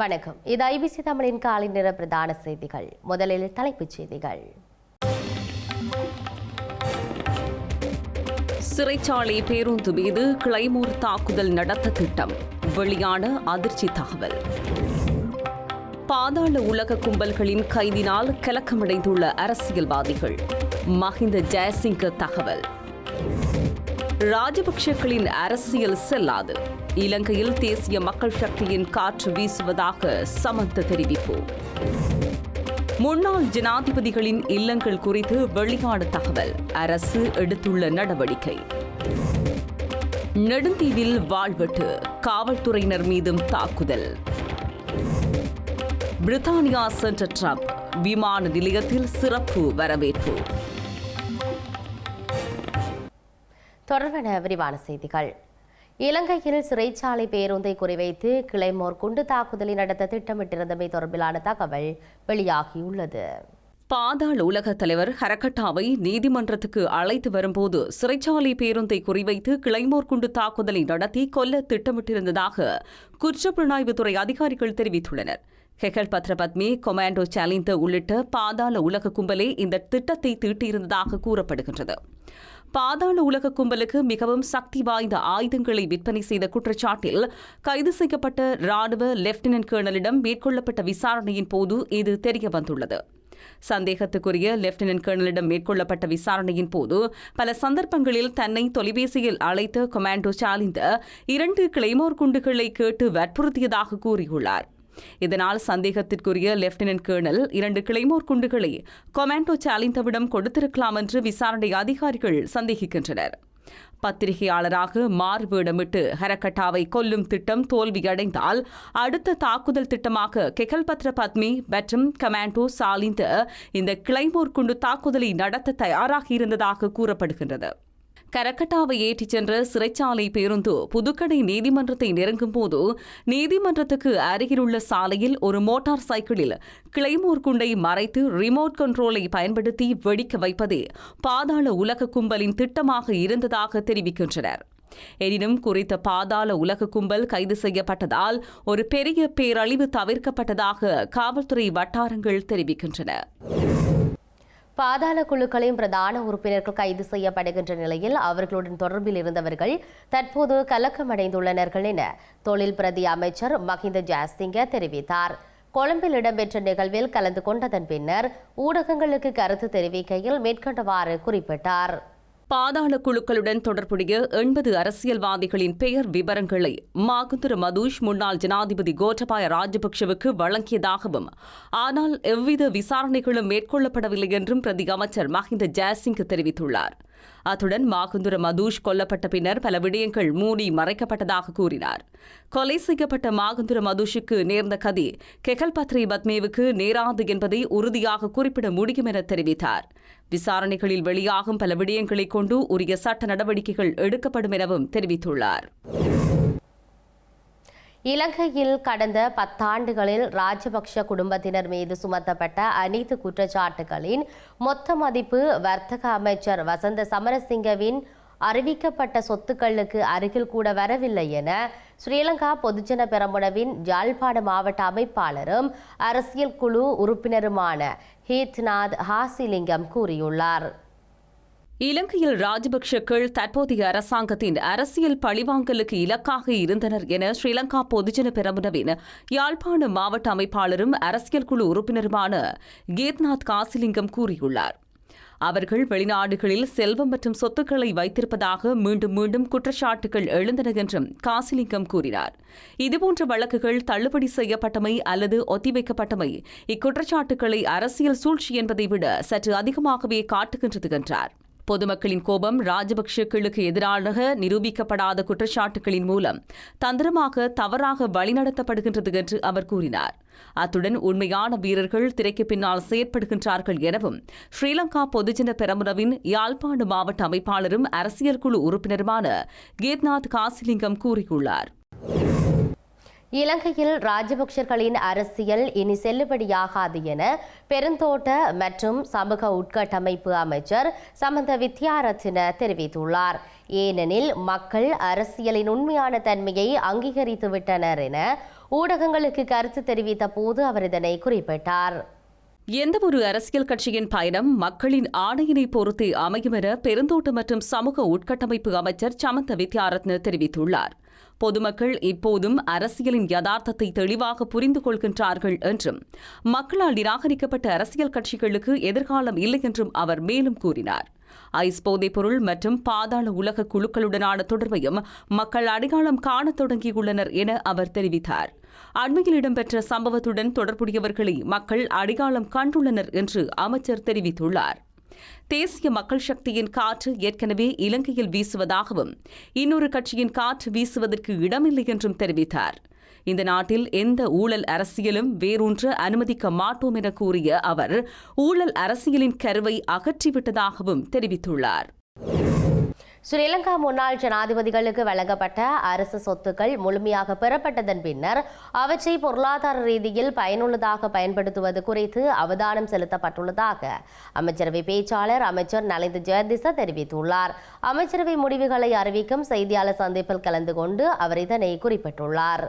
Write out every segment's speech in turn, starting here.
வணக்கம். இது ஐபிசி தமிழின் காலை நிற பிரதான செய்திகள். முதலில் தலைப்புச் செய்திகள். சிறைச்சாலை பேருந்து மீது கிளைமோர் தாக்குதல் நடத்த திட்டம். வெளியான அதிர்ச்சி தகவல். பாதாள உலக கும்பல்களின் கைதினால் கலக்கமடைந்துள்ள அரசியல்வாதிகள். மஹிந்த ஜெயசிங்க தகவல். ராஜபக்ஷக்களின் அரசியல் செல்லாது. இலங்கையில் தேசிய மக்கள் சக்தியின் காற்று வீசுவதாக சமந்த தெரிவிப்பு. முன்னாள் ஜனாதிபதிகளின் இல்லங்கள் குறித்து வெளியான தகவல். அரசு எடுத்துள்ள நடவடிக்கை. நெடுந்தீவில் வாழ்வெட்டு காவல்துறையினர் மீதும் தாக்குதல். பிரித்தானியா சென்ற ட்ரம்ப் விமான நிலையத்தில் சிறப்பு வரவேற்பு. தொடர்பான விரிவான செய்திகள். இலங்கையில் சிறைச்சாலை பேருந்தை குறிவைத்து கிளைமோர் குண்டு தாக்குதலை நடத்த திட்டமிட்டிருந்தமை தொடர்பிலான தகவல் வெளியாகியுள்ளது. பாதாள உலக தலைவர் ஹரகட்டாவை நீதிமன்றத்துக்கு அழைத்து வரும்போது சிறைச்சாலை பேருந்தை குறிவைத்து கிளைமோர் குண்டு தாக்குதலை நடத்தி கொல்ல திட்டமிட்டிருந்ததாக குற்றப்புலனாய்வுத்துறை அதிகாரிகள் தெரிவித்துள்ளனர். ஹெகல் பத்ரபத்மி கொமாண்டோ சாலிந்த உள்ளிட்ட பாதாள உலக கும்பலே இந்த திட்டத்தை தீட்டியிருந்ததாக கூறப்படுகின்றது. பாதாள உலக கும்பலுக்கு மிகவும் சக்தி வாய்ந்த ஆயுதங்களை விற்பனை செய்த குற்றச்சாட்டில் கைது செய்யப்பட்ட ராணுவ லெப்டினன்ட் கேர்னலிடம் மேற்கொள்ளப்பட்ட விசாரணையின் போது இது தெரியவந்துள்ளது சந்தேகத்துக்குரிய லெப்டினன்ட் கர்னலிடம் மேற்கொள்ளப்பட்ட விசாரணையின் போது பல சந்தர்ப்பங்களில் தன்னை தொலைபேசியில் அழைத்த கொமாண்டோ சாலிந்த இரண்டு கிளைமோர் குண்டுகளை கேட்டு வற்புறுத்தியதாக கூறியுள்ளார். இதனால் சந்தேகத்திற்குரிய லெப்டினன்ட் கேர்னல் இரண்டு கிளைமோர் குண்டுகளை கொமாண்டோ சாலிந்தவிடம் கொடுத்திருக்கலாம் என்று விசாரணை அதிகாரிகள் சந்தேகிக்கின்றனர். பத்திரிகையாளராக மார்வேடமிட்டு ஹரக்கட்டாவை கொல்லும் திட்டம் தோல்வியடைந்தால் அடுத்த தாக்குதல் திட்டமாக கெகல்பத்ர பத்மி மற்றும் கமாண்டோ சாலிந்த இந்த கிளைமோர் குண்டு தாக்குதலை நடத்த தயாராகியிருந்ததாக கூறப்படுகின்றது. கரக்கட்டாவை ஏற்றிச் சென்ற சிறைச்சாலை பேருந்து புதுக்கடை நீதிமன்றத்தை நெருங்கும் போது நீதிமன்றத்துக்கு அருகிலுள்ள சாலையில் ஒரு மோட்டார் சைக்கிளில் கிளைமோர் குண்டை மறைத்து ரிமோட் கண்ட்ரோலை பயன்படுத்தி வெடிக்க வைப்பதே பாதாள உலக கும்பலின் திட்டமாக இருந்ததாக தெரிவிக்கின்றனர். எனினும் குறித்த பாதாள உலக கும்பல் கைது செய்யப்பட்டதால் ஒரு பெரிய பேரழிவு தவிர்க்கப்பட்டதாக காவல்துறை வட்டாரங்கள் தெரிவிக்கின்றன. பாதாள குழுக்களின் பிரதான உறுப்பினர்கள் கைது செய்யப்படுகின்ற நிலையில் அவர்களுடன் தொடர்பில் இருந்தவர்கள் தற்போது கலக்கமடைந்துள்ளனர்கள் என தொழில் பிரதி அமைச்சர் மஹிந்த ஜாசிங்க தெரிவித்தார். கொழும்பில் இடம்பெற்ற நிகழ்வில் கலந்து கொண்டதன் பின்னர் ஊடகங்களுக்கு கருத்து தெரிவிக்கையில் மேற்கண்டவாறு குறிப்பிட்டார். பாதாள குழுக்களுடன் தொடர்புடைய எண்பது அரசியல்வாதிகளின் பெயர் விவரங்களை மாகுந்துர மதுஷ் முன்னாள் ஜனாதிபதி கோட்டபாய ராஜபக்ஷவுக்கு வழங்கியதாகவும் ஆனால் எவ்வித விசாரணைகளும் மேற்கொள்ளப்படவில்லை என்றும் பிரதி அமைச்சர் மஹிந்த ஜெயசிங் தெரிவித்துள்ளார். அத்துடன் மாகுந்துர மதுஷ் கொல்லப்பட்ட பின்னர் பல விடயங்கள் மூடி மறைக்கப்பட்டதாக கூறினார். கொலை செய்யப்பட்ட மாகுந்துர மதுஷுக்கு நேர்ந்த கதி கெகல் பத்ரி பத்மேவுக்கு நேராது என்பதை உறுதியாக குறிப்பிட முடியும் என தெரிவித்தார். விசாரணைகளில் வெளியாகும் பல விடயங்களை கொண்டு உரிய சட்ட நடவடிக்கைகள் எடுக்கப்படும் எனவும் தெரிவித்துள்ளார். இலங்கையில் கடந்த பத்தாண்டுகளில் ராஜபக்ஷ குடும்பத்தினர் மீது சுமத்தப்பட்ட அனைத்து குற்றச்சாட்டுகளின் மொத்த மதிப்பு வர்த்தக அமைச்சர் வசந்த சமரசிங்கவின் அறிவிக்கப்பட்ட சொத்துக்களுக்கு அருகில் கூட வரவில்லை என ஸ்ரீலங்கா பொதுஜன பெரமுனவின் யாழ்ப்பாண மாவட்ட அமைப்பாளரும் அரசியல் குழு உறுப்பினருமான ஹீத்நாத் ஹாசிலிங்கம் கூறியுள்ளார். இலங்கையில் ராஜபக்ஷக்கள் தற்போதைய அரசாங்கத்தின் அரசியல் பழிவாங்கலுக்கு இலக்காக இருந்தனர் என ஸ்ரீலங்கா பொதுஜன பெரமுனவின் யாழ்ப்பாண மாவட்ட அமைப்பாளரும் அரசியல் குழு உறுப்பினருமான கீத்நாத் காசிலிங்கம் கூறியுள்ளார். அவர்கள் வெளிநாடுகளில் செல்வம் மற்றும் சொத்துக்களை வைத்திருப்பதாக மீண்டும் மீண்டும் குற்றச்சாட்டுகள் எழுந்தன என்றும் காசிலிங்கம் கூறினார். இதுபோன்ற வழக்குகள் தள்ளுபடி செய்யப்பட்டமை அல்லது ஒத்திவைக்கப்பட்டமை இக்குற்றச்சாட்டுகளை அரசியல் சூழ்ச்சி என்பதை விட சற்று அதிகமாகவே காட்டுகின்றது என்றார். பொதுமக்களின் கோபம் ராஜபக்சேக்களுக்கு எதிராக நிரூபிக்கப்படாத குற்றச்சாட்டுகளின் மூலம் தந்திரமாக தவறாக வழிநடத்தப்படுகின்றது என்று அவர் கூறினார். அத்துடன் உண்மையான வீரர்கள் திரைக்கு பின்னால் செயற்படுகின்றார்கள் எனவும் ஸ்ரீலங்கா பொதுஜன பெரமுனவின் யாழ்ப்பாண மாவட்ட அமைப்பாளரும் அரசியல் குழு உறுப்பினருமான கீத்நாத் காசிலிங்கம் கூறியுள்ளார். இலங்கையில் ராஜபக்சர்களின் அரசியல் இனி செல்லுபடியாகாது என பெருந்தோட்ட மற்றும் சமூக உட்கட்டமைப்பு அமைச்சர் சமந்த வித்யாரத்ன தெரிவித்துள்ளார். ஏனெனில் மக்கள் அரசியலின் உண்மையான தன்மையை அங்கீகரித்து விட்டனர் என ஊடகங்களுக்கு கருத்து தெரிவித்த போது அவர் இதனை குறிப்பிட்டார். எந்தவொரு அரசியல் கட்சியின் பயணம் மக்களின் ஆணையினை பொறுத்தே அமையும் என பெருந்தோட்ட மற்றும் சமூக உட்கட்டமைப்பு அமைச்சர் சமந்த வித்யாரத்ன தெரிவித்துள்ளார். பொதுமக்கள் இப்போதும் அரசியலின் யதார்த்தத்தை தெளிவாக புரிந்து கொள்கின்றார்கள் என்றும் மக்களால் நிராகரிக்கப்பட்ட அரசியல் கட்சிகளுக்கு எதிர்காலம் இல்லை என்றும் அவர் மேலும் கூறினார். ஐஸ் போதைப்பொருள் மற்றும் பாதாள உலக குழுக்களுடனான தொடர்பையும் மக்கள் அடையாளம் காணத் தொடங்கியுள்ளனர் என அவர் தெரிவித்தார். அண்மையில் இடம்பெற்ற சம்பவத்துடன் தொடர்புடையவர்களை மக்கள் அடையாளம் கண்டுள்ளனர் என்று அமைச்சர் தெரிவித்துள்ளார். தேசிய மக்கள் சக்தியின் காற்று ஏற்கனவே இலங்கையில் வீசுவதாகவும் இன்னொரு கட்சியின் காற்று வீசுவதற்கு இடமில்லை என்றும் தெரிவித்தார். இந்த நாட்டில் எந்த ஊழல் அரசியலும் வேரூன்ற அனுமதிக்க மாட்டோம் என கூறிய அவர் ஊழல் அரசியலின் கருவை அகற்றிவிட்டதாகவும் தெரிவித்துள்ளார். ஸ்ரீலங்கா முன்னாள் ஜனாதிபதிகளுக்கு வழங்கப்பட்ட அரசு சொத்துக்கள் முழுமையாக பெறப்பட்டதன் பின்னர் அவற்றை பொருளாதார ரீதியில் பயனுள்ளதாக பயன்படுத்துவது குறித்து அவதானம் செலுத்தப்பட்டுள்ளதாக அமைச்சரவை பேச்சாளர் அமைச்சர் நலிந்து ஜெயதிச தெரிவித்துள்ளார். அமைச்சரவை முடிவுகளை அறிவிக்கும் செய்தியாளர் சந்திப்பில் கலந்து கொண்டு அவர் இதனை குறிப்பிட்டுள்ளார்.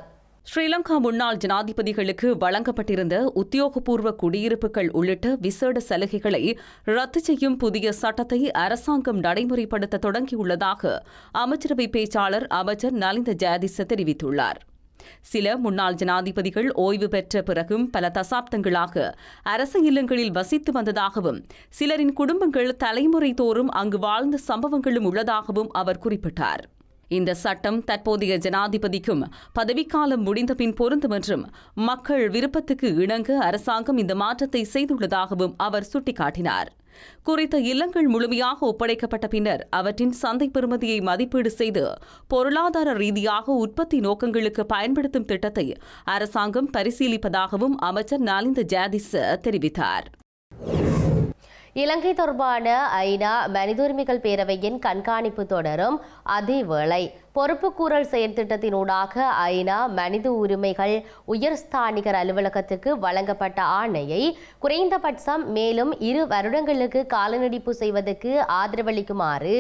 ஸ்ரீலங்கா முன்னாள் ஜனாதிபதிகளுக்கு வழங்கப்பட்டிருந்த உத்தியோகபூர்வ குடியிருப்புகள் உள்ளிட்ட விசேட சலுகைகளை ரத்து செய்யும் புதிய சட்டத்தை அரசாங்கம் நடைமுறைப்படுத்த தொடங்கியுள்ளதாக அமைச்சரவை பேச்சாளர் அமைச்சர் நலிந்த ஜெயதிச தெரிவித்துள்ளார். சில முன்னாள் ஜனாதிபதிகள் ஓய்வு பெற்ற பிறகும் பல தசாப்தங்களாக அரச இல்லங்களில் வசித்து வந்ததாகவும் சிலரின் குடும்பங்கள் தலைமுறை தோறும் அங்கு வாழ்ந்த சம்பவங்களும் உள்ளதாகவும் அவர் குறிப்பிட்டார். இந்த சட்டம் தற்போதைய ஜனாதிபதிக்கும் பதவிக்காலம் முடிந்தபின் பொருந்தும் என்றும் மக்கள் விருப்பத்துக்கு இணங்க அரசாங்கம் இந்த மாற்றத்தை செய்துள்ளதாகவும் அவர் சுட்டிக்காட்டினார். குறித்த இல்லங்கள் முழுமையாக ஒப்படைக்கப்பட்ட பின்னர் அவற்றின் சந்தை பெறுமதியை மதிப்பீடு செய்து பொருளாதார ரீதியாக உற்பத்தி நோக்கங்களுக்கு பயன்படுத்தும் திட்டத்தை அரசாங்கம் பரிசீலிப்பதாகவும் அமைச்சர் நலிந்த ஜாதிஸ் தெரிவித்தார். இலங்கை தொடர்பான ஐநா மனித உரிமைகள் பேரவையின் கண்காணிப்பு தொடரும் அதேவேளை பொறுப்புக்கூறல் செயற்திட்டத்தினூடாக ஐநா மனித உரிமைகள் உயர்ஸ்தானிகர் அலுவலகத்துக்கு வழங்கப்பட்ட ஆணையை குறைந்தபட்சம் மேலும் இரு வருடங்களுக்கு காலநடிப்பு செய்வதற்கு ஆதரவளிக்குமாறு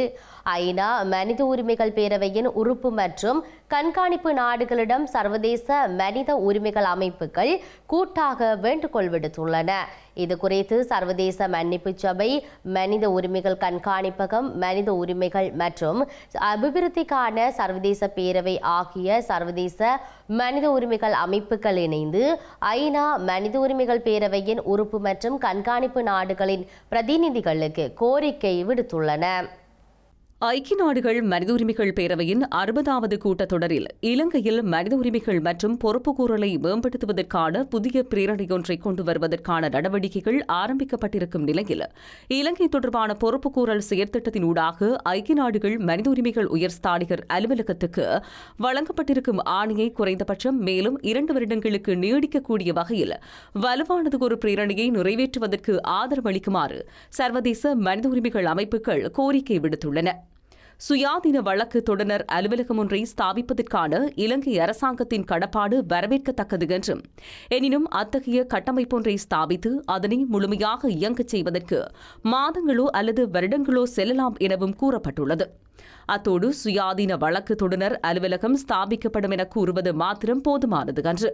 ஐநா மனித உரிமைகள் பேரவையின் உறுப்பு மற்றும் கண்காணிப்பு நாடுகளிடம் சர்வதேச மனித உரிமைகள் அமைப்புகள் கூட்டாக வேண்டுகோள் விடுத்துள்ளன. இது குறித்து சர்வதேச மன்னிப்பு சபை மனித உரிமைகள் கண்காணிப்பகம் மனித உரிமைகள் மற்றும் அபிவிருத்திக்கான சர்வதேச பேரவை ஆகிய சர்வதேச மனித உரிமைகள் அமைப்புகள் இணைந்து ஐநா மனித உரிமைகள் பேரவையின் உறுப்பு மற்றும் கண்காணிப்பு நாடுகளின் பிரதிநிதிகளுக்கு கோரிக்கை விடுத்துள்ளன. ஐக்கிய நாடுகள் மனித உரிமைகள் பேரவையின் அறுபதாவது கூட்டத்தொடரில் இலங்கையில் மனித உரிமைகள் மற்றும் பொறுப்புக்கூறலை மேம்படுத்துவதற்கான புதிய பிரேரணையொன்றை கொண்டு வருவதற்கான நடவடிக்கைகள் ஆரம்பிக்கப்பட்டிருக்கும் நிலையில் இலங்கை தொடர்பான பொறுப்புக்கூறல் செயற்திட்டத்தினூடாக ஐக்கிய நாடுகள் மனித உரிமைகள் உயர்ஸ்தானிகர் அலுவலகத்துக்கு வழங்கப்பட்டிருக்கும் ஆணையை குறைந்தபட்சம் மேலும் இரண்டு வருடங்களுக்கு நீடிக்கக்கூடிய வகையில் வலுவானது ஒரு பிரேரணையை நிறைவேற்றுவதற்கு ஆதரவளிக்குமாறு சர்வதேச மனித உரிமைகள் அமைப்புகள் கோரிக்கை விடுத்துள்ளன. சுயாதீன வழக்கு தொடர் அலுவலகம் ஒன்றை ஸ்தாபிப்பதற்கான இலங்கை அரசாங்கத்தின் கடப்பாடு வரவேற்கத்தக்கது என்றும் எனினும் அத்தகைய கட்டமைப்பொன்றை ஸ்தாபித்து அதனை முழுமையாக இயங்கச் செய்வதற்கு மாதங்களோ அல்லது வருடங்களோ செல்லலாம் எனவும் கூறப்பட்டுள்ளது. அத்தோடு சுயாதீன வழக்கு தொடுநர் அலுவலகம் ஸ்தாபிக்கப்படும் என கூறுவது மாத்திரம் போதுமானது அன்று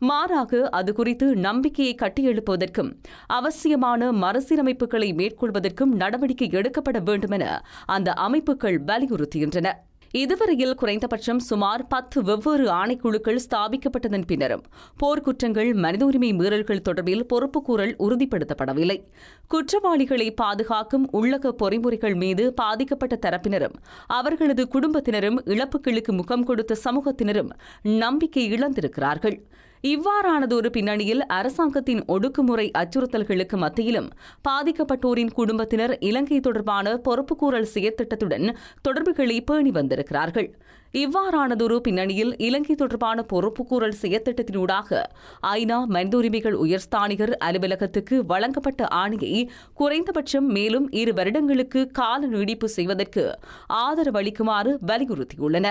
மாறாக அது குறித்து நம்பிக்கையை கட்டியெழுப்புவதற்கும் அவசியமான மறுசீரமைப்புகளை மேற்கொள்வதற்கும் நடவடிக்கை எடுக்கப்பட வேண்டும் என அந்த அமைப்புகள் வலியுறுத்துகின்றன. இதுவரையில் குறைந்தபட்சம் சுமார் பத்து வெவ்வேறு ஆணைக்குழுக்கள் ஸ்தாபிக்கப்பட்டதன் பின்னரும் போர்க்குற்றங்கள் மனித உரிமை மீறல்கள் தொடர்பில் பொறுப்புக்கூறல் உறுதிப்படுத்தப்படவில்லை. குற்றவாளிகளை பாதுகாக்கும் உள்ளக பொறிமுறைகள் மீது பாதிக்கப்பட்ட தரப்பினரும் அவர்களது குடும்பத்தினரும் இழப்புகளுக்கு முகம் கொடுத்த சமூகத்தினரும் நம்பிக்கை இழந்திருக்கிறார்கள். இவ்வாறானதொரு பின்னணியில் அரசாங்கத்தின் ஒடுக்குமுறை அச்சுறுத்தல்களுக்கு மத்தியிலும் பாதிக்கப்பட்டோரின் குடும்பத்தினர் இலங்கை தொடர்பான பொறுப்புக்கூறல் செயற்திட்டத்துடன் தொடர்புகளை பேணி வந்திருக்கிறார்கள். இவ்வாறானதொரு பின்னணியில் இலங்கை தொடர்பான பொறுப்புக்கூறல் செயற்திட்டத்தினூடாக ஐநா மனித உரிமைகள் உயர்ஸ்தானிகர் அலுவலகத்துக்கு வழங்கப்பட்ட ஆணையை குறைந்தபட்சம் மேலும் இரு வருடங்களுக்கு கால நீடிப்பு செய்வதற்கு ஆதரவளிக்குமாறு வலியுறுத்தியுள்ளன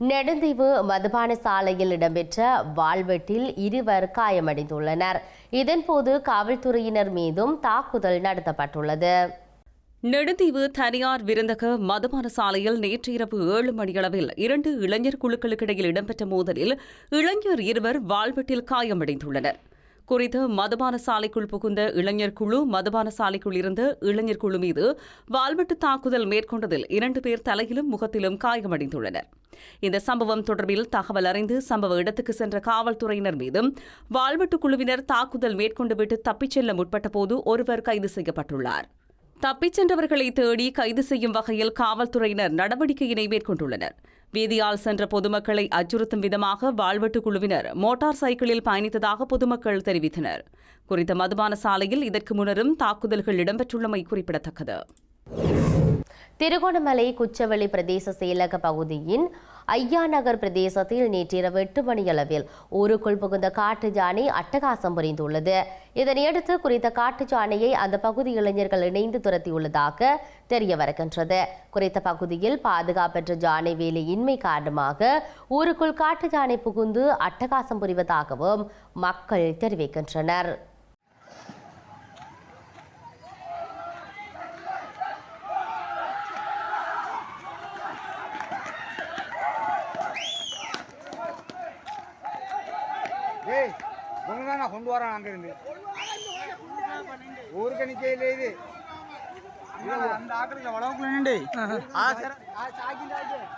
நெடுந்தீவு மதுபான சாலையில் இடம்பெற்ற வாள்வெட்டில் இருவர் காயமடைந்துள்ளனர். இதன்போது காவல்துறையினர் மீதும் தாக்குதல் நடத்தப்பட்டுள்ளது. நெடுந்தீவு தனியார் விருந்தக மதுபான சாலையில் நேற்று இரவு ஏழு மணியளவில் இரண்டு இளைஞர் குழுக்களுக்கிடையில் இடம்பெற்ற மோதலில் இளைஞர் இருவர் வாழ்வெட்டில் காயமடைந்துள்ளனர். குறித்த மதுபான சாலைக்குள் புகுந்த இளைஞர் குழு மதுபான சாலைக்குள் இருந்த இளைஞர் குழு மீது வாள்வெட்டு தாக்குதல் மேற்கொண்டதில் இரண்டு பேர் தலையிலும் முகத்திலும் காயமடைந்துள்ளனர். இந்த சம்பவம் தொடர்பில் தகவல் அறிந்து சம்பவ இடத்துக்கு சென்ற காவல்துறையினர் மீதும் வால்வெட்டு குழுவினர் தாக்குதல் மேற்கொண்டுவிட்டு தப்பிச் செல்ல முற்பட்டபோது ஒருவர் கைது செய்யப்பட்டுள்ளார். தப்பிச் சென்றவர்களை தேடி கைது செய்யும் வகையில் காவல்துறையினர் நடவடிக்கையினை மேற்கொண்டுள்ளனர். வீதியால் சென்ற பொதுமக்களை அச்சுறுத்தும் விதமாக வாழ்வெட்டு குழுவினர் மோட்டார் சைக்கிளில் பயணித்ததாக பொதுமக்கள் தெரிவித்தனர். குறித்த மதுபான சாலையில் இதற்கு முன்னரும் தாக்குதல்கள் இடம்பெற்றுள்ளமை குறிப்பிடத்தக்கது. திருகோணமலை குச்சவெளி பிரதேச செயலக பகுதியின் ஐயா நகர் பிரதேசத்தில் நேற்றிரவு எட்டு மணியளவில் ஊருக்குள் புகுந்த காட்டு யானை அட்டகாசம் புரிந்துள்ளது. இதனையடுத்து குறித்த காட்டு யானையை அந்த பகுதி இளைஞர்கள் இணைந்து துரத்தியுள்ளதாக தெரிய வருகின்றது. குறித்த பகுதியில் பாதுகாப்பற்ற யானை வேலை இன்மை காரணமாக ஊருக்குள் காட்டு யானை புகுந்து அட்டகாசம் புரிவதாகவும் மக்கள் தெரிவிக்கின்றனர் ஏய் உங்க தான் நான் கொண்டு வரேன் அங்கிருந்து. ஊருக்கு நிக்க இல்லை இது அந்த ஆக்கிரத்தில் வளவுக்குள்ள நின்று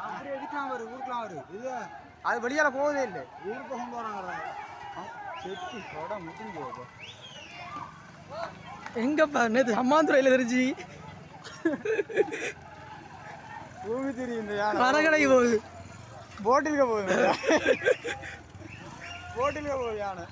அப்படி எடுக்கலாம் வரும் ஊருக்குலாம் வரும் இது அது வெளியால போவதே இல்லை. ஊருக்கு கொண்டு வராங்க செத்தி கொடை எங்கப்பா நேற்று அம்மாந்துறையில் தெரிஞ்சு. பூமி தெரியும் மரக்கடைக்கு போகுது. போட்டிலுக்க போகுது. போட்டிலுக்க போகுது யானை.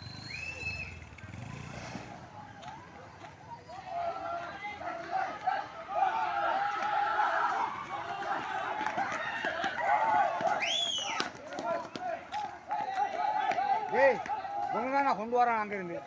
ஏய் ஒன்று தான் நான் கொண்டு வரேன் அங்கேருந்து.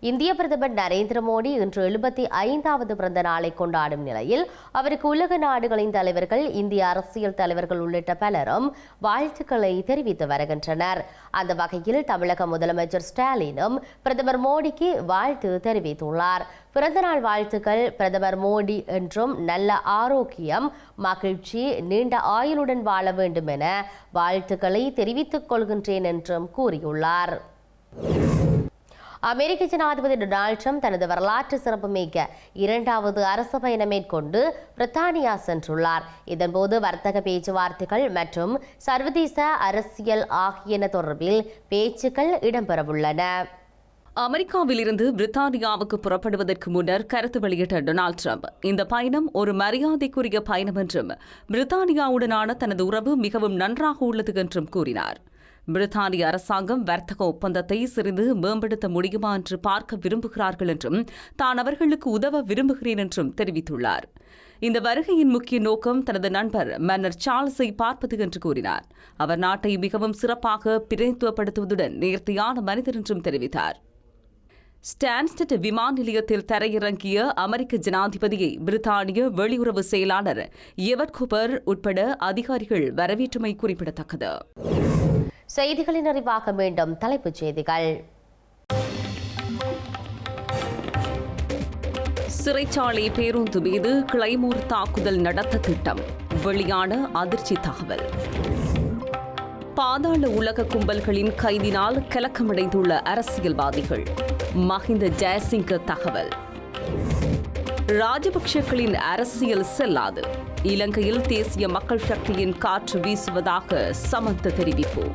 இந்திய பிரதமர் நரேந்திர மோடி இன்று எழுபத்தி ஐந்தாவது பிறந்த நாளை கொண்டாடும் நிலையில் அவருக்கு உலக நாடுகளின் தலைவர்கள் இந்திய அரசியல் தலைவர்கள் உள்ளிட்ட பலரும் வாழ்த்துக்களை தெரிவித்து வருகின்றனர். அந்த வகையில் தமிழக முதலமைச்சர் ஸ்டாலினும் பிரதமர் மோடிக்கு வாழ்த்து தெரிவித்துள்ளார். பிறந்தநாள் வாழ்த்துக்கள் பிரதமர் மோடி என்றும் நல்ல ஆரோக்கியம் மகிழ்ச்சி நீண்ட ஆயுளுடன் வாழ வேண்டும் என வாழ்த்துக்களை தெரிவித்துக் கொள்கின்றேன் என்றும் கூறியுள்ளார். அமெரிக்க ஜனாதிபதி டொனால்ட் ட்ரம்ப் தனது வரலாற்று சிறப்புமிக்க இரண்டாவது அரசு பயணம் மேற்கொண்டு பிரித்தானியா சென்றுள்ளார். இதன்போது வர்த்தக பேச்சுவார்த்தைகள் மற்றும் சர்வதேச அரசியல் ஆகியன தொடர்பில் பேச்சுக்கள் இடம்பெறவுள்ளன. அமெரிக்காவிலிருந்து பிரித்தானியாவுக்கு புறப்படுவதற்கு முன்னர் கருத்து வெளியிட்ட டொனால்ட் ட்ரம்ப் இந்த பயணம் ஒரு மரியாதைக்குரிய பயணம் என்றும் பிரித்தானியாவுடனான தனது உறவு மிகவும் நன்றாக உள்ளது என்றும் கூறினார். பிரித்தானிய அரசாங்கம் வர்த்தக ஒப்பந்தத்தை சிறிது மேம்படுத்த முடியுமா என்று பார்க்க விரும்புகிறார்கள் என்றும் தான் அவர்களுக்கு உதவ விரும்புகிறேன் என்றும் தெரிவித்துள்ளார். இந்த வருகையின் முக்கிய நோக்கம் தனது நண்பர் மன்னர் சார்ல்ஸை பார்ப்பது என்று கூறினார். அவர் நாட்டை மிகவும் சிறப்பாக பிரதித்துவப்படுத்துவதுடன் நேர்த்தியான மனிதர் என்றும் தெரிவித்தார். ஸ்டான்ஸ்டட் விமான நிலையத்தில் தரையிறங்கிய அமெரிக்க ஜனாதிபதியை பிரித்தானிய வெளியுறவு செயலாளர் எவட் குபர் உட்பட அதிகாரிகள் வரவேற்றுமை குறிப்பிடத்தக்கது. செய்திகளின் அறிவாக மீண்டும் தலைப்புச் செய்திகள். சிறைச்சாலை பேருந்து மீது கிளைமோர் தாக்குதல் நடத்த திட்டம். வெளியான அதிர்ச்சி தகவல். பாதாள உலக கும்பல்களின் கைதினால் கலக்கமடைந்துள்ள அரசியல்வாதிகள். மஹிந்த ஜெயசிங்க தகவல். ராஜபக்ஷக்களின் அரசியல் செல்லாது. இலங்கையில் தேசிய மக்கள் சக்தியின் காற்று வீசுவதாக சமந்த தெரிவிப்பு.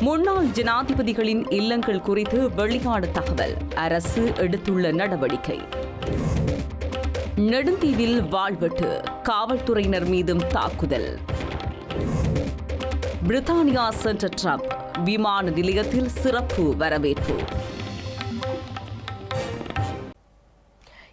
முன்னாள் ஜனாதிபதிகளின் இல்லங்கள் குறித்து வெளியான தகவல். அரசு எடுத்துள்ள நடவடிக்கை. நெடுந்தீவில் வாழ்வெட்டு காவல்துறையினர் மீதும் தாக்குதல். பிரித்தானியா சென்ற ட்ரம்ப் விமான நிலையத்தில் சிறப்பு வரவேற்பு.